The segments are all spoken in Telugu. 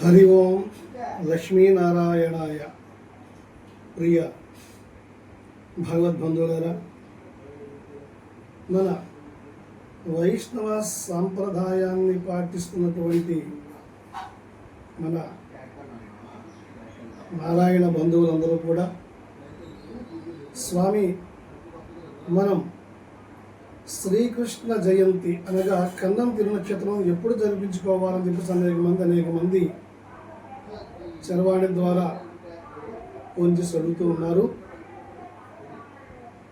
హరి ఓం లక్ష్మీనారాయణాయ. ప్రియ భగవద్బంధువులరా మన వైష్ణవ సాంప్రదాయాన్ని పాటిస్తున్నటువంటి మన నారాయణ బంధువులందరూ కూడా స్వామి మనం శ్రీకృష్ణ జయంతి అనగా కన్నం తిరునక్షత్రం ఎప్పుడు జరిపించుకోవాలని చెప్పేసి అనేక మంది అనేక మంది చరవాణి ద్వారా ఫోన్ చేసి అడుగుతూ ఉన్నారు.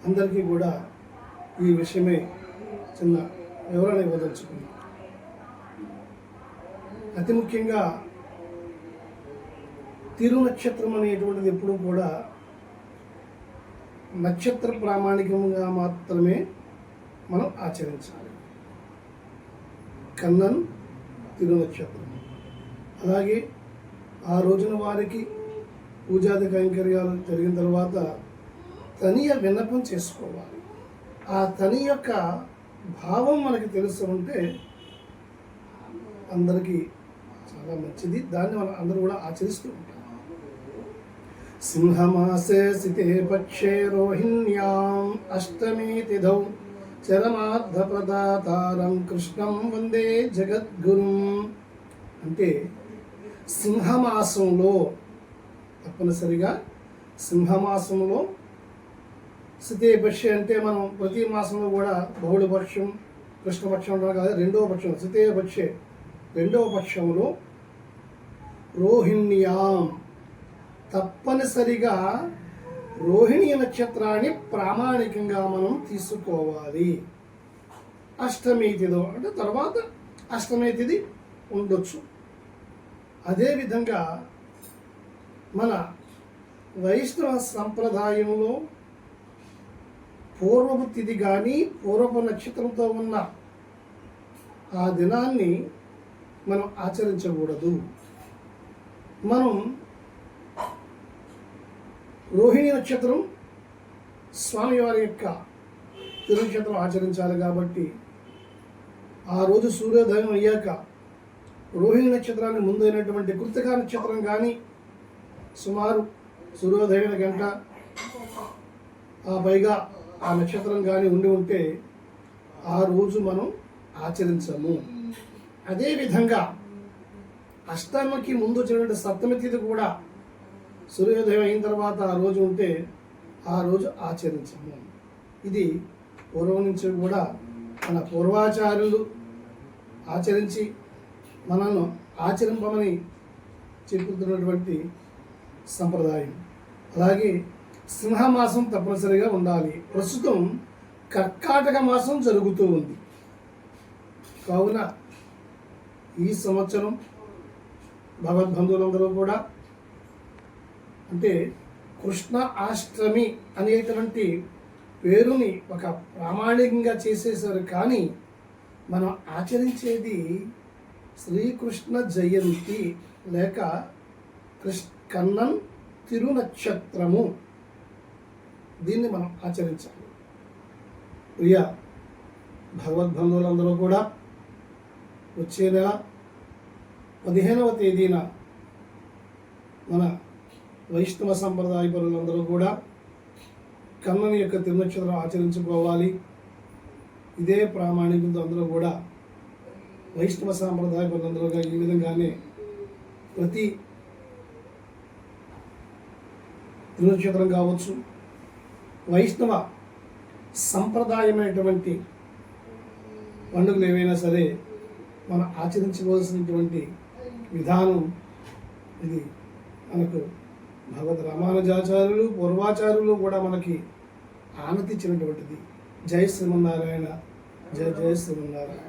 అందరికీ కూడా ఈ విషయమై చిన్న వివరణ ఇవ్వదలుచుకున్నాను. అతి ముఖ్యంగా తిరునక్షత్రం అనేటువంటిది ఎప్పుడూ కూడా నక్షత్ర ప్రామాణికంగా మాత్రమే మనం ఆచరించాలి. కన్నన్ తిరునక్షత్రం అలాగే ఆ రోజున వారికి పూజాది కైంకర్యాలు జరిగిన తర్వాత తనియ విన్నపం చేసుకోవాలి. ఆ తని యొక్క భావం మనకి తెలుసు ఉంటే అందరికీ చాలా మంచిది. దాన్ని మనం అందరూ కూడా ఆచరిస్తూ ఉంటాం. సింహమాసే సితే పక్షే రోహిణ్యాం అష్టమి తిథౌ చరమార్థప్రదాతారం కృష్ణం వందే జగద్గురుం అంటే సింహమాసంలో తప్పనిసరిగా సింహమాసంలో సితే పక్షి అంటే మనం ప్రతి మాసంలో కూడా బహుళపక్షం కృష్ణపక్షం కాదు రెండవ పక్షం సితే పక్షే. రెండవ పక్షంలో రోహిణ్యాం తప్పనిసరిగా రోహిణి నక్షత్రాన్ని ప్రామాణికంగా మనం తీసుకోవాలి. అష్టమి తిథి అంటే తర్వాత అష్టమి తిథి ఉండొచ్చు. అదేవిధంగా మన వైష్ణవ సంప్రదాయంలో పూర్వపు తిథి కానీ పూర్వపు నక్షత్రంతో ఉన్న ఆ దినాన్ని మనం ఆచరించకూడదు. మనం రోహిణి నక్షత్రం స్వామివారి యొక్క తిరునక్షత్రం ఆచరించాలి కాబట్టి ఆ రోజు సూర్యోదయం అయ్యాక రోహిణి నక్షత్రాన్ని ముందైనటువంటి కృతికా నక్షత్రం కానీ సుమారు సూర్యోదయం గంట ఆ పైగా ఆ నక్షత్రం కానీ ఉండి ఉంటే ఆ రోజు మనం ఆచరించము. అదేవిధంగా అష్టమికి ముందు వచ్చినటువంటి సప్తమి తిథి కూడా సూర్యోదయం అయిన తర్వాత ఆ రోజు ఉంటే ఆ రోజు ఆచరించము ఇది పూర్వం నుంచి కూడా మన పూర్వాచార్యులు ఆచరించి మనను ఆచరింపమని చెప్పుతున్నటువంటి సంప్రదాయం. అలాగే సింహమాసం తప్పనిసరిగా ఉండాలి. ప్రస్తుతం కర్కాటక మాసం జరుగుతూ ఉంది. కావున ఈ సంవత్సరం భగవద్బంధువులందరూ కూడా అంటే కృష్ణ అష్టమి అనేటువంటి పేరుని ఒక ప్రామాణికంగా చేసేసారు కానీ మనం ఆచరించేది శ్రీకృష్ణ జయంతి లేక కృష్ కన్నన్ తిరునక్షత్రము. దీన్ని మనం ఆచరించాలి. ప్రియ భగవద్బంధువులందరూ కూడా వచ్చే నెల పదిహేనవ తేదీన మన వైష్ణవ సంప్రదాయ పరులందరూ కూడా కన్నని యొక్క తిరునక్షత్రం ఆచరించుకోవాలి. ఇదే ప్రామాణికంతో అందరూ కూడా వైష్ణవ సాంప్రదాయ పరులందరూగా ఈ విధంగానే ప్రతి తిరునక్షత్రం కావచ్చు వైష్ణవ సంప్రదాయమైనటువంటి పండుగలు ఏవైనా సరే మనం ఆచరించవలసినటువంటి విధానం ఇది మనకు భగవద్ రామానుజాచార్యులు పూర్వాచార్యులు కూడా మనకి ఆనతిచ్చినటువంటిది. జై శ్రీమన్నారాయణ. జయ జయ శ్రీమన్నారాయణ.